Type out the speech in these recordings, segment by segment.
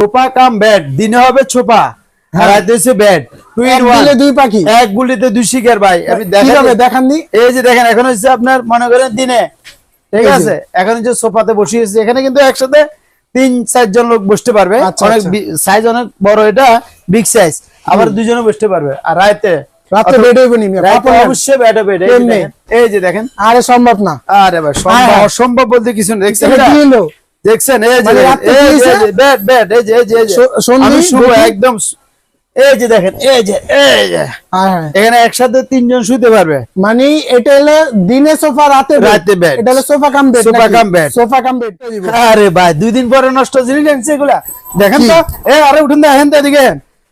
ছোপা কাম bat দিনে হবে ছোপা আর রাতে হচ্ছে ব্যাট। টু এক ইন ওয়ান দিলে দুই পাখি। এক গুলিতে দুই শিকার ভাই আপনি দেখান এই যে দেখেন এখন হচ্ছে আপনার মনে করেন দিনে। ঠিক আছে? এখন হচ্ছে সোফাতে বসিয়েছে এখানে কিন্তু একসাথে তিন চারজন লোক বসতে পারবে। আচ্ছা, অনেক আচ্ছা। সাইজ অনেক বড় এটা বিগ সাইজ আবার দুজনে বসতে পারবে। আর রাতে রাতে বেড হইব নি অবশ্যই ব্যাট হবে এই যে দেখেন। আরে সম্ভব না। আরে ভাই হ্যাঁ, সম্ভব হ্যাঁ। অসম্ভব বলতে কিছু দেখছেন? দেখছেন? এই যে মানে এই যে ব্যাট ব্যাট এই যে এই যে সন্ধি, শুভ একদম এই যে দেখেন এই যে এই যে। এখানে একসাথে তিনজন শুতে পারবে। মানে এটা হলো দিনে সোফা রাতে। রাতে bed। এটা হলো sofa cum bed sofa cum bed। Sofa cum bed আরে ভাই দুই দিন পরে নষ্ট জিনিস এগুলা। দেখেন তো এ আরে উঠুন দেখেন তো দিকে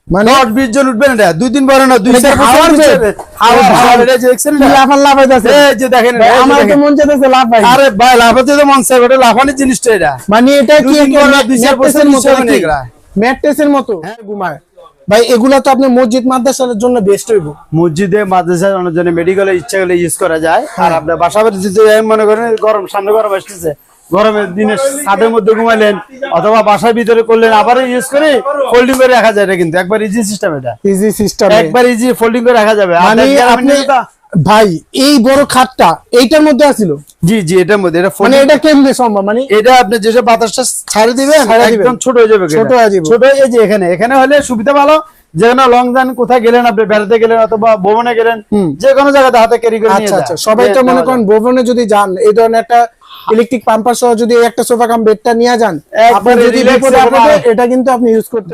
মানে জন দুই দিন পরে না দুই এটা চার হাওয়ার পিছিয়ে bed? যাবে। হাওয়ার হাওয়ার এটা যে দেখছেন কি এটা? এই যে দেখেন ভাই, আমার তো মন চাইতেছে লাভ আরে ভাই লাফাতে তো মন চাই ওটা লাফানি জিনিসটা এটা মানে এটা কি দুদিন পর না দুই চার বছর মতো নিচে হবে না নাকি? এগুলা। ম্যাট্রেসের মতো হ্যাঁ ঘুমায় ভাই এগুলা তো আপনি মসজিদ মাদ্রাসার জন্য বেস্ট হইব মসজিদে মাদ্রাসায় অনেক জনে মেডিকেলে ইচ্ছা করলে ইউজ করা যায় আর আপনার বাসা বাড়ি যদি আমি মনে করেন গরম সামনে গরম আসতেছে গরমের দিনে ছাদের মধ্যে ঘুমাইলেন অথবা বাসার ভিতরে করলেন আবার ইউজ করে ফোল্ডিং করে রাখা যায়। এটা কিন্তু একবার ইজি সিস্টেম এটা। ইজি সিস্টেম একবার ইজি ফোল্ডিং করে রাখা যাবে। মানে আপনি ভাই এই বড় খাটটা এইটার মধ্যে আছিল? জি জি এটার মধ্যে এটা মানে এটা কেমনে সম্ভব? মানে এটা আপনি যেসব বাতাসটা ছাড়ে দিবেন একদম ছোট হয়ে যাবে ছোট। হয়ে যাবে। ছোট এই যে এখানে এখানে হলে সুবিধা ভালো। যেখানে লং জার্নি কোথায় গেলেন আপনি বেড়াতে গেলেন অথবা ভ্রমণে গেলেন। যে কোনো জায়গাতে হাতে ক্যারি করে নিয়ে আচ্ছা আচ্ছা সবাই তো মনে করেন ভবনে যদি যান এই ধরনের একটা ইলেকট্রিক পাম্পার সহ যদি একটা সোফা কাম বেডটা নিয়ে যান একবারে আপনি যদি বিপদে কোনো- এটা কিন্তু আপনি ইউজ করতে।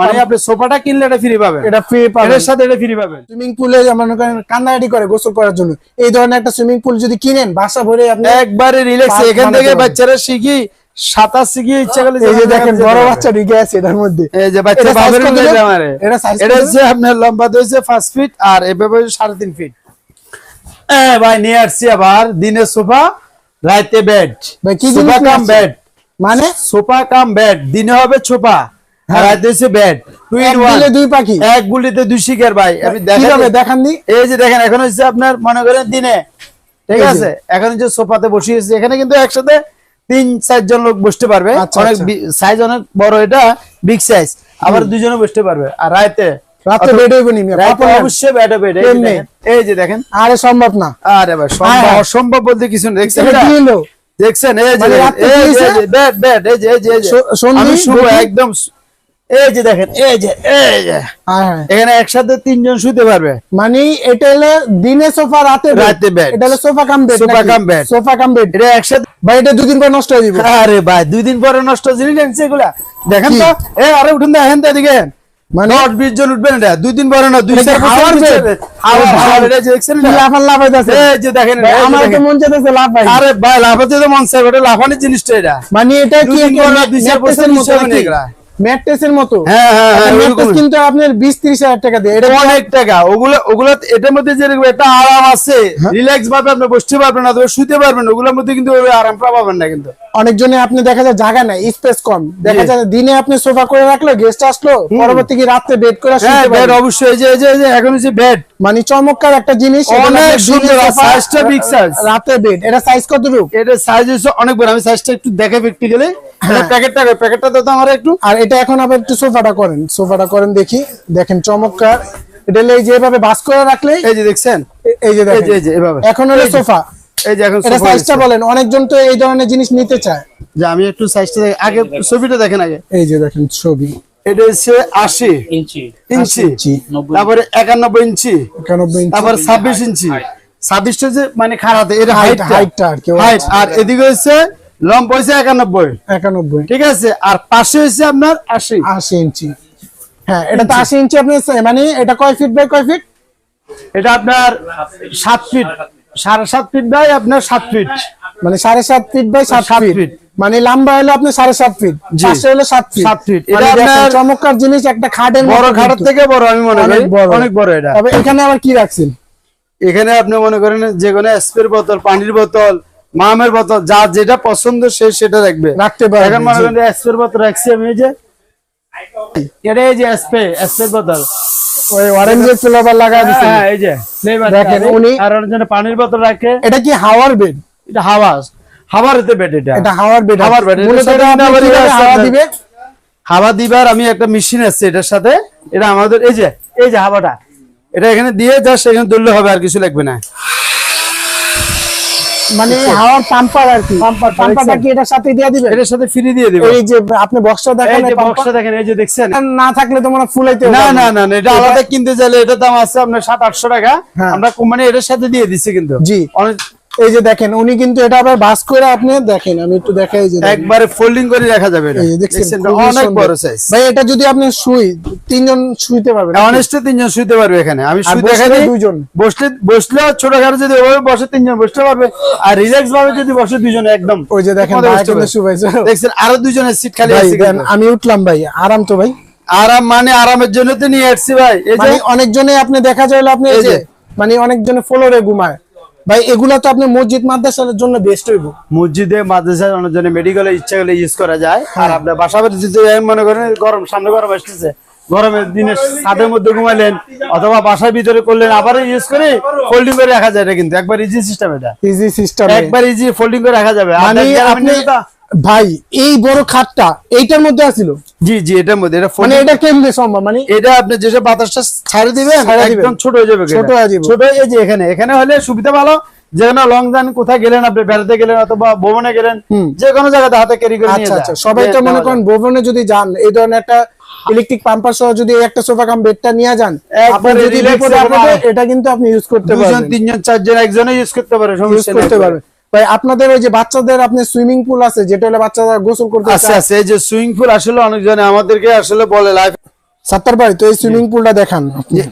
মানে আপনি সোফাটা কিনলে এটা ফ্রি পাবেন। এটা ফ্রি পাবেন। এটার সাথে এটা ফ্রি পাবেন। সুইমিং পুলে মনে করেন কান্নাকাটি করে গোসল করার জন্য এই ধরনের একটা সুইমিং পুল যদি কিনেন বাসা ভরে আপনি একবারে রিল্যাক্স এখান থেকে বাচ্চারা শিখি সাঁতার শিখি ইচ্ছা করলে এই যে দেখেন বড় বাচ্চা ঢুকে আছে এটার মধ্যে। এই যে বাচ্চা এটা হচ্ছে আপনার লম্বা হচ্ছে পাঁচ ফিট আর এভাবে সাড়ে তিন ফিট হ্যাঁ ভাই নিয়ে আসছি আবার দিনে সোফা রাতে বেড কি সোফা কাম বেড মানে? সোফা কাম বেড দিনে হবে আর হ্যাঁ। বেড দুই পাখি? এক গুলিতে দুই শিকার ভাই। দেখান এই যে দেখেন এখন হচ্ছে আপনার মনে করেন দিনে। ঠিক আছে? এখন হচ্ছে সোফাতে বসিয়েছে এখানে কিন্তু একসাথে তিন চারজন লোক বসতে পারবে। আচ্ছা, অনেক আচ্ছা। সাইজ অনেক বড় এটা বিগ সাইজ আবার দুজনে বসতে পারবে। আর রাতে রাতে বেড হইব নি না। অবশ্যই ব্যাট হবে এই যে দেখেন, এই যে দেখেন আরে সম্ভব না আরে ভাই হ্যাঁ, সম্ভব হ্যাঁ। অসম্ভব বলতে কিছু নেই দেখছেন দেখছেন এই যে মানে দেখেন, রাত্রে এই যে হয়েছে? ব্যাট ব্যাট এই যে এই যে এই যে স- সন্ধি, আমি শুভ বটি? একদম এই যে দেখেন এই যে এই যে হ্যাঁ এখানে একসাথে তিনজন শুতে পারবে মানে এটা হলো দিনে সোফা রাতে। রাতে bed। এটা হলো sofa cum bed sofa cum bed। Sofa cum bed এটা একসাথে ভাই এটা দুদিন পর নষ্ট হয়ে যাবে আরে ভাই দুই দিন পরে নষ্ট জিনিস এগুলা দেখেন তো এ আরে উঠুন না হেন দিকে মানে জন উঠবেন এটা। দুই দিন পরে না দুই চার বছর। এটা যে লাফান লাফাইতেছে। এই যে দেখেন আমার তো। মন চাইতেছে আরে ভাই লাফাতে তো মন জিনিসটা এটা। মানে এটা কি দুই চার বছর মতো। ম্যাট্রেসের মতো। হ্যাঁ হ্যাঁ হ্যাঁ ম্যাট্রেস কিন্তু আপনার বিশ ত্রিশ হাজার টাকা দিয়ে। এটা অনেক টাকা। ওগুলো ওগুলো এটার মধ্যে যে একটা আরাম আছে। রিল্যাক্স ভাবে আপনি বসতে পারবেন না তবে শুতে পারবেন ওগুলোর মধ্যে কিন্তু ওই আরামটা পাবেন না কিন্তু। অনেকজনে আপনি দেখা যায় জায়গা নাই স্পেস কম। দেখা। যায় দিনে আপনি সোফা করে রাখল গেস্ট আসলো পরবর্তী কি রাত্রে বেড করে হ্যাঁ শুতে বেড পারবেন। অবশ্যই এই যে যে যে এখন হচ্ছে বেড মানে চমৎকার একটা জিনিস অনেক সুন্দর, আর সোফা, size টা big size। রাতে বেড এটা সাইজ কত রূপ? এটা সাইজ হচ্ছে অনেক বড় আমি সাইজটা একটু দেখে প্র্যাকটিক্যালি হ্যাঁ। প্যাকেটটা প্যাকেটটা তো আমার একটু। আর এটা এখন আবার একটু সোফাটা করেন সোফাটা করেন দেখি। দেখেন চমৎকার। এটা এই যে এভাবে বাস করে রাখলে এই যে দেখছেন? এই যে দেখেন। এই যে এভাবে। এখন হলো সোফা। এই যে এখন এটা সাইজটা বলেন অনেকজন তো এই ধরনের জিনিস নিতে চায়। যে আমি একটু সাইজটা আগে ছবিটা দেখেন আগে। এই যে দেখেন ছবি। এটা হচ্ছে আশি। ইঞ্চি। ইঞ্চি। ইঞ্চি, তারপরে একানব্বই ইঞ্চি। তারপরে ছাব্বিশ ইঞ্চি। ছাব্বিশটা যে মানে খারাতে এটা হাইট height টা। আর কি, হাইট আর এদিকে হচ্ছে লম্ব হয়েছে একানব্বই। একানব্বই। ঠিক আছে? আর পাশে হচ্ছে আপনার আশি। আশি ইঞ্চি। হ্যাঁ এটা তো আশি ইঞ্চি আপনি মানে এটা কয় ফিট বাই কয় ফিট এটা আপনার সাত ফিট সাড়ে সাত ফিট বাই আপনার সাত ফিট মানে সাড়ে সাত ফিট বাই সাত ফিট। মানে লম্বা হলো আপনি সাড়ে সাত ফিট। পাশে হলো সাত ফিট সাত। এটা এটা আপনার- চমৎকার জিনিস একটা খাটের বড় খাটের থেকে বড় আমি মনে করি। অনেক বড়। এটা। তবে এখানে আবার কি রাখছেন? এখানে আপনি মনে করেন যে কোনো স্প্রে বোতল পানির বোতল মামের বোতল যা যেটা পছন্দ সে সেটা রাখবে। রাখতে পারবেন, এখন মনে করেন স্প্রে বোতল রাখছি আমি এই যে। এটা এই যে স্প্রে স্প্রে বোতল। ওই অরেঞ্জের ফ্লেভার লাগাই দিচ্ছেন। হ্যাঁ এই যে। ফ্লেভার দেখেন, উনি- আর জন্য পানির বোতল রাখে। এটা কি হাওয়ার বেড এটা হাওয়া হাওয়ার এতে বেড এটা? এটা হাওয়ার বেড হাওয়ার আবার হাওয়া দিবে? হাওয়া দিবার আমি একটা মেশিন আছে এটার সাথে এটা আমাদের এই যে এই যে হাওয়াটা এটা এখানে দিয়ে জাস্ট এখানে তুললে হবে আর কিছু লাগবে না। মানে হাওয়ার পাম্পার আর কি। Pumper, পাম্পারটা কি এটার সাথে দিয়ে দিবেন? এটার সাথে ফ্রি দিয়ে দেবো। এই যে আপনি বক্সটা দেখেন যে এই pumper- বক্সটা দেখেন এই যে দেখছেন? না থাকলে তো মনে হয় ফুলাইতে না না না। না, এটা আলাদা কিনতে চাইলে এটা দাম আছে আপনার সাত আটশো টাকা। হ্যাঁ। আমরা কোম্পানি এটার সাথে দিয়ে দিচ্ছি কিন্তু। জি। এই যে দেখেন উনি কিন্তু এটা আবার বাস করে আপনি দেখেন আমি একটু দেখাই যে। একবারে ফোল্ডিং করে রাখা যাবে এটা। এই যে দেখছেন অনেক বড় সাইজ ভাই এটা যদি আপনি শুই তিনজন শুইতে পারবেন। অনেস্টে তিনজন শুইতে পারবে এখানে। আমি শুই বসলে দেখা দিই দুইজন। বসলে বসলে ছোট ঘরে যদি ওভাবে বসে তিনজন বসতে পারবে আর রিল্যাক্স ভাবে যদি বসে দুজন একদম। ওই যে দেখেন ভাই কিন্তু পারবে। শুবাইছে দেখছেন আরও দুজনের সিট খালি আছে আমি উঠলাম ভাই। আরাম তো ভাই। আরাম মানে আরামের জন্য তো নিয়ে আসছি ভাই। এই যে মানে অনেকজনে আপনি দেখা যায় আপনি এই যে। মানে অনেকজনে ফ্লোরে ঘুমায়। ভাই এগুলা তো আপনি মসজিদ মাদ্রাসার জন্য বেস্ট হইব। মসজিদে মাদ্রাসার জন্য জন্য মেডিকেলে ইচ্ছা করলে ইউজ করা যায়। আর আপনার বাসা বাড়ি যদি আমি মনে করেন গরম সামনে গরম আসতেছে গরমের দিনে ছাদের মধ্যে ঘুমাইলেন অথবা বাসার ভিতরে করলেন আবার ইউজ করে ফোল্ডিং করে রাখা যায় এটা কিন্তু একবার ইজি সিস্টেম এটা। ইজি সিস্টেম একবার ইজি ফোল্ডিং করে রাখা যাবে। মানে আপনি ভাই এই বড় খাটটা এইটার মধ্যে আছিল? জি জি এটার মধ্যে এটা মানে এটা কেমনে সম্ভব? মানে এটা আপনি যেসব বাতাসটা ছাড়ে দিবেন একদম ছোট হয়ে যাবে ছোট হয়ে যাবে। ছোট এই যে এখানে এখানে হলে সুবিধা ভালো। যেখানে লং জার্নি কোথায় গেলেন আপনি বেড়াতে গেলেন অথবা ভ্রমণে গেলেন যে কোনো জায়গাতে হাতে ক্যারি করে নিয়ে আচ্ছা আচ্ছা সবাই তো মনে করেন ভবনে যদি যান এই ধরনের একটা ইলেকট্রিক পাম্পার সহ যদি একটা সোফা কাম বেডটা নিয়ে যান আপনি যদি বিপদে এটা কিন্তু আপনি ইউজ করতে দুজন পারবেন। তিনজন চারজন একজনে ইউজ করতে পারে ইউজ করতে পারবেন। ভাই আপনাদের ওই যে বাচ্চাদের আপনি সুইমিং পুল আছে যেটা হলে বাচ্চারা গোসল করতে আচ্ছা চায়। আচ্ছা এই যে সুইমিং পুল আসলে অনেকজনে আমাদেরকে আসলে বলে লাইফ সাত্তার ভাই তো এই সুইমিং পুলটা দেখান।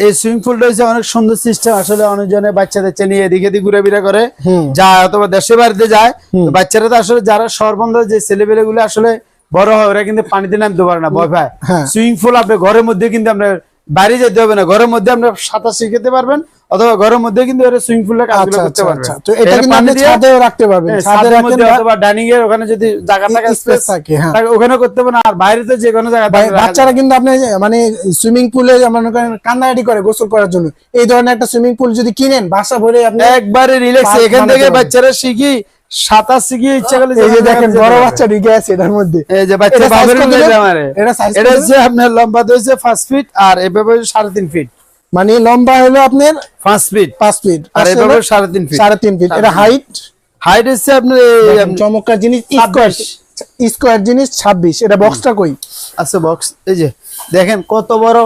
এই সুইমিং পুলটা হচ্ছে অনেক সুন্দর সিস্টেম আসলে অনেকজনে বাচ্চাদের নিয়ে এদিকে এদিকে ঘুরে ফিরে করে। যায় অথবা দেশে বাড়িতে যায় বাচ্চারা তো আসলে যারা সর্বন্ধ যে ছেলেপেলে গুলো আসলে বড় হয় ওরা কিন্তু পানিতে নামতে পারে না ভয় পায়। হ্যাঁ। সুইমিং পুল আপনি ঘরের মধ্যে কিন্তু আপনার বাইরে যেতে হবে না। ঘরের মধ্যে আপনি সাঁতার শিখতে পারবেন অথবা ঘরের মধ্যে কিন্তু ওরা সুইমিং পুলের কাজগুলো আচ্ছা করতে আচ্ছা আচ্ছা। তো এটা কিন্তু আপনি ছাদেও রাখতে পারবেন। হ্যাঁ, ছাদে মধ্যে অথবা ডাইনিং এর ওখানে যদি জায়গা থাকে স্পেস থাকে, হ্যাঁ। ওখানে করতে পারেন। আর বাইরে তো যে কোনো জায়গায় ভাই, বাচ্চারা কিন্তু আপনি মানে সুইমিং পুলে মনে কান্নাকাটি করে গোসল করার জন্য এই ধরনের একটা সুইমিং পুল যদি কিনেন বাসা ভরে আপনি একবারে রিল্যাক্স এখান থেকে বাচ্চারা শিখি সাঁতার শিখি ইচ্ছা করলে এই যে দেখেন বড় বাচ্চা ঢুকে আছে এটার মধ্যে। এই যে বাচ্চা বাবের কত মিলে দেবে? আমারে এটা size এটা হচ্ছে আপনার লম্বা হচ্ছে পাঁচ ফিট আর এভাবে হচ্ছে সাড়ে তিন ফিট মানে লম্বা হলো আপনার ফিট ফিট আর এভাবে ফিট এটা হাইট হাইট হচ্ছে আপনার চমৎকার জিনিস স্কোয়ার স্কোয়ার জিনিস ছাব্বিশ। এটা বক্সটা কই? আছে বক্স এই যে দেখেন কত বড়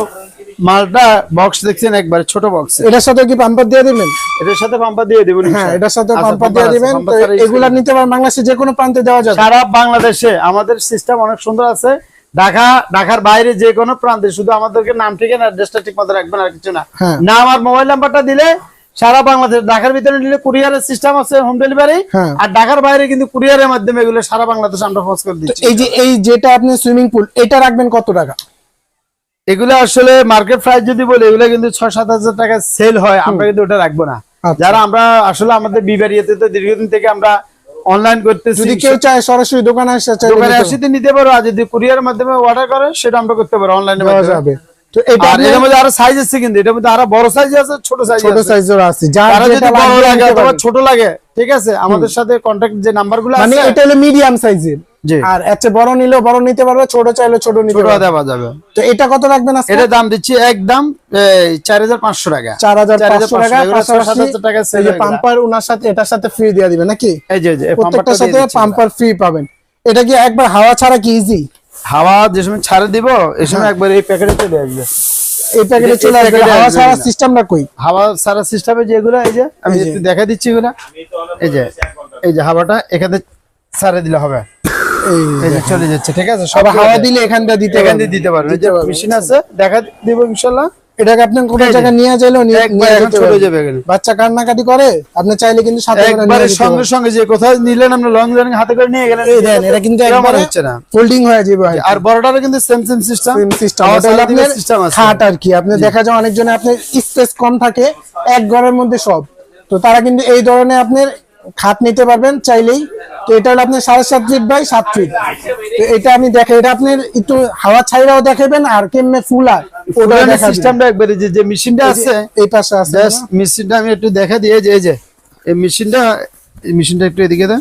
মালটা বক্স দেখছেন একবার ছোট বক্স এটার সাথে কি পাম্পার দিয়ে দিবেন? এটার সাথে পাম্পার দিয়ে দেবেন হ্যাঁ এটার সাথে আচ্ছা, পাম্পার দিয়ে দিবেন। এগুলা নিতে পারেন বাংলাদেশে যে কোনো প্রান্তে দেওয়া যাবে। সারা বাংলাদেশে আমাদের সিস্টেম অনেক সুন্দর আছে। ঢাকা ঢাকার বাইরে যে কোনো প্রান্তে শুধু আমাদেরকে নাম ঠিকানা অ্যাড্রেসটা ঠিক মতো রাখবেন আর কিছু না। হ্যাঁ। নাম আর মোবাইল নাম্বারটা দিলে সারা বাংলাদেশ ঢাকার ভিতরে নিলে কুরিয়ারের সিস্টেম আছে হোম ডেলিভারি হ্যাঁ। আর ঢাকার বাইরে কিন্তু কুরিয়ারের মাধ্যমে এগুলো সারা বাংলাদেশ আমরা পৌঁছ করে দিচ্ছি। এই যে এই যেটা আপনি সুইমিং পুল এটা রাখবেন কত টাকা? এগুলো আসলে মার্কেট প্রাইস যদি বলি এগুলো কিন্তু ছয় সাত হাজার টাকা সেল হয় আমরা কিন্তু ওটা রাখব না। আচ্ছা। যারা আমরা আসলে আমাদের বিবারিয়াতে তো দীর্ঘদিন থেকে আমরা অনলাইন করতেছি। যদি কেউ চায় সরাসরি দোকানে আসে দোকানে আসিতে নিতে পারো। আর যদি কুরিয়ার মাধ্যমে অর্ডার করে সেটা আমরা করতে পারো অনলাইনে যাবে। তো এটা এর মধ্যে আরও সাইজ আছে কিন্তু। এটার মধ্যে আরও বড় সাইজ আছে ছোট সাইজ ছোট আছে। সাইজের আছে। যার যদি বড় লাগে অথবা ছোট লাগে ঠিক আছে? আমাদের সাথে কন্টাক্ট যে নাম্বারগুলো মানে এটা হলো মিডিয়াম সাইজের। আর এর চেয়ে বড় নিলেও বড় নিতে পারবে ছোট চাইলে ছোট নিতে ছোট পারবে। দেওয়া যাবে। তো এটা কত রাখবেন আজকে? এটা দাম দিচ্ছি একদম চার হাজার পাঁচশো টাকা। চার হাজার পাঁচশো টাকা এগুলো ছয় সাত পাশাপাশি হাজার টাকা এই যে পাম্পার উনার সাথে এটার সাথে ফ্রি দিয়ে দিবে নাকি? এই যে এই এই সাথে পাম্পার ফ্রি পাবেন। এটা কি একবার হাওয়া ছাড়া কি ইজি হাওয়া যে সময় ছাড়ে দিব এই সময় একবার এই প্যাকেটে চলে আসবে। এই প্যাকেটে চলে আসবে। হাওয়া ছাড়া না। সিস্টেমটা কই? হাওয়া সারা সিস্টেমে যেগুলো এই যে আমি এই। একটু দেখা দিচ্ছি এগুলা। এই যে এই যে হাওয়াটা এখানে ছাড়ে দিলে হবে। এই চলে যাচ্ছে ঠিক আছে? সব সব হাওয়া দিলে এখানটা দিতে এখান দিয়ে দিতে পারবেন এই যে মেশিন আছে। দেখা দিব ইনশাআল্লাহ এটাকে আপনি কোনো জায়গায় নিয়ে যেতে চলে যাবে বাচ্চা কান্নাকাটি করে? আপনি চাইলে কিন্তু সাথে একবারে সঙ্গে সঙ্গে যে কোথাও নিলেন আমরা লং জার্নি হাতে করে নিয়ে গেলেন এই দেন এটা কিন্তু একবারে হচ্ছে না? ফোল্ডিং হয়ে যাবে। আর বড়টারও কিন্তু same same system Same system, ওটা হলো আপনার সিস্টেম আছে। খাট আর কি। আপনি দেখা যায় অনেকজনে আপনার স্পেস কম থাকে এক ঘরের মধ্যে সব। তো তারা কিন্তু এই ধরনের আপনার খাট নিতে পারবেন চাইলেই। তো এটা হলো আপনার সাড়ে সাত ফিট বাই সাত ফিট তো এটা আপনি দেখে এটা আপনার একটু হাওয়া ছাইরাও দেখাবেন আর কেমনে ফুলা ওটা সিস্টেমটা একবারে যে যে মেশিনটা আছে এই পাশে আছে মেশিনটা আমি একটু দেখা দিয়ে যে এই যে এই মেশিনটা এই মেশিনটা একটু এদিকে দেন।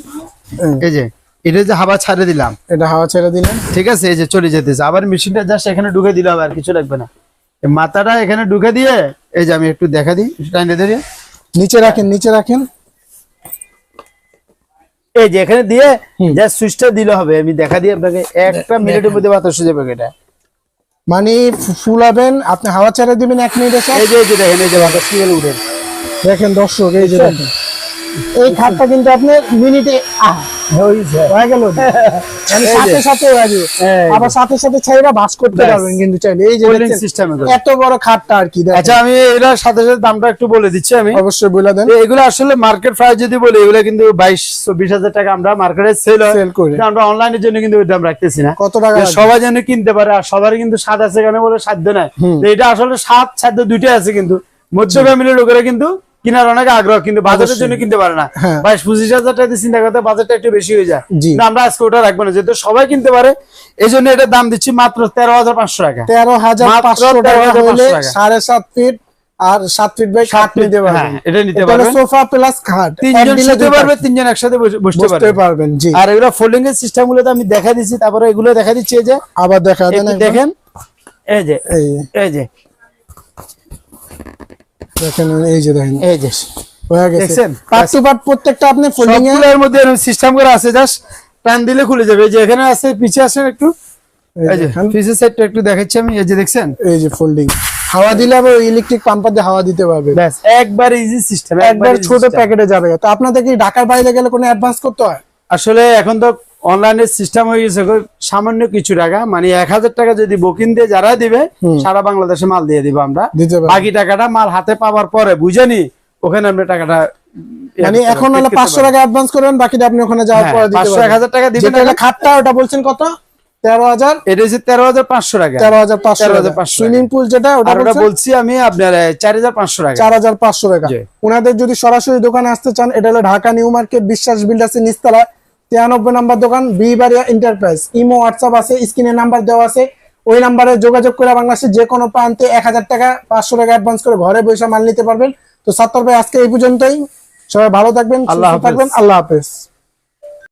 হুম। এই যে এটা যে হাওয়া ছাড়ে দিলাম। এটা হাওয়া ছেড়ে ঠিক আছে এই যে চলে যেতেছে। আবার মেশিনটা জাস্ট এখানে ঢুকে দিলে আর কিছু লাগবে না। মাথাটা এখানে ঢুকে দিয়ে এই যে আমি একটু দেখা দিই টাইনে ধরে নিচে রাখেন নিচে রাখেন। এই যে এখানে দিয়ে যা সুইচটা দিলে হবে। আমি দেখা দিই আপনাকে একটা মিনিটের মধ্যে বাতাস হয়ে যাবে এটা। মানে ফুলাবেন আপনি হাওয়া ছাড়া দিবেন এক মিনিটে এই যে এই যে দেখেন এই যে বাতাস কি উঠে। দেখেন দর্শক এই যে দেখেন। এই খাটটা কিন্তু আপনি মিনিটে আহ, হয়ে গেল মানে সাথে সাথে হয়ে যাবে। এই আবার সাথে সাথে ছাইরা বাস করতে পারবেন কিন্তু চাইলে। এই যে Cooling এগুলো। এত বড় খাটটা আর কি আচ্ছা আমি এটার সাথে সাথে দামটা একটু বলে দিচ্ছি আমি। অবশ্যই বলে দেন। এগুলো আসলে মার্কেট প্রাইস যদি বলি এগুলো কিন্তু বাইশ চব্বিশ হাজার টাকা আমরা মার্কেটে সেল সেল করে। আমরা অনলাইনের জন্য কিন্তু ওই দাম রাখতেছি না। কত টাকা সবাই যেন কিনতে পারে আর সবারই কিন্তু স্বাদ আছে কেন বলে সাধ্য নাই। এটা আসলে স্বাদ সাধ্য দুইটাই আছে কিন্তু। মৎস্য ফ্যামিলির লোকেরা কিন্তু কেনার অনেক আগ্রহ কিন্তু বাজারের জন্য কিনতে পারে না। হ্যাঁ। বাইশ পঁচিশ হাজার টাকা চিন্তা করতে বাজারটা একটু বেশি হয়ে যায়। আমরা আজকে ওটা রাখব না যেহেতু সবাই কিনতে পারে এই জন্য এটার দাম দিচ্ছি মাত্র তেরো হাজার পাঁচশো টাকা। তেরো হাজার পাঁচশো টাকা 13,500 হলে টাকা। সাড়ে সাত ফিট আর সাত ফিট বাই খাট নিতে পারবেন। হ্যাঁ, এটা নিতে এটা পারবেন। সোফা প্লাস খাট। তিনজন শুতে পারবে তিনজন একসাথে বসে- বসতে বসতে পারবেন জি। আর এগুলো ফোল্ডিং এর সিস্টেমগুলো তো আমি দেখা দিচ্ছি তারপরে এগুলো দেখা দিচ্ছি এই যে আবার দেখা দেন দেখেন। এই যে। এই যে দেখেন এই যে দেখেন। এই যে। হয়ে গেছে। দেখছেন? পার্ট টু পার্ট প্রত্যেকটা আপনি ফোল্ডিং এ সবগুলোর মধ্যে সিস্টেম করে আছে জাস্ট টান দিলে খুলে যাবে। এই যে এখানে আছে পিছে আসেন একটু। এই যে পিছের সাইডটা একটু দেখাচ্ছি আমি। এই যে দেখছেন? এই যে ফোল্ডিং হাওয়া দিলে আবার ইলেকট্রিক পাম্পার দিয়ে হাওয়া দিতে পারবে। ব্যাস একবার ইজি সিস্টেম একবার ছোট প্যাকেটে যাবে। তো আপনাদের কি ঢাকার বাইরে গেলে কোনো অ্যাডভান্স করতে হয়? আসলে এখন তো অনলাইনের সিস্টেম হয়ে গেছে সামান্য কিছু টাকা। মানে এক হাজার টাকা যদি বুকিং দিয়ে যারা দিবে সারা বাংলাদেশে মাল দিয়ে দিব আমরা। বাকি টাকাটা মাল হাতে পাওয়ার পরে বুঝেনি? ওখানে আমরা টাকাটা মানে এখন হলো পাঁচশো টাকা অ্যাডভান্স করবেন বাকিটা আপনি ওখানে যাওয়ার হ্যাঁ, পরে দিতে 500 পারবেন 1000 টাকা দিবেন যেটা হলো এখন। খাটটা ওটা বলছেন কত? তেরো হাজার? এটা হচ্ছে তেরো হাজার পাঁচশো টাকা। তেরো হাজার পাঁচশো 13,500 সুইমিং পুল যেটা ওটা বলছি আমি আপনার চার হাজার পাঁচশো টাকা। চার হাজার পাঁচশো টাকা। ওনাদের যদি সরাসরি দোকানে আসতে চান এটা হলো ঢাকা নিউ মার্কেট বিশ্বাস বিল্ডার্সের নিস্তালা তিরানব্বই নাম্বার দোকান বিবারিয়া এন্টারপ্রাইজ ইমো হোয়াটসঅ্যাপ আছে স্ক্রিনে নাম্বার দেওয়া আছে। ওই নাম্বারে যোগাযোগ করে বাংলাদেশের যে কোনো প্রান্তে এক হাজার টাকা পাঁচশো টাকা অ্যাডভান্স করে ঘরে বসে মাল নিতে পারবেন। তো সাত্তর ভাই আজকে এই পর্যন্তই। সবাই ভালো থাকবেন আল্লাহ থাকবেন আল্লাহ হাফেজ।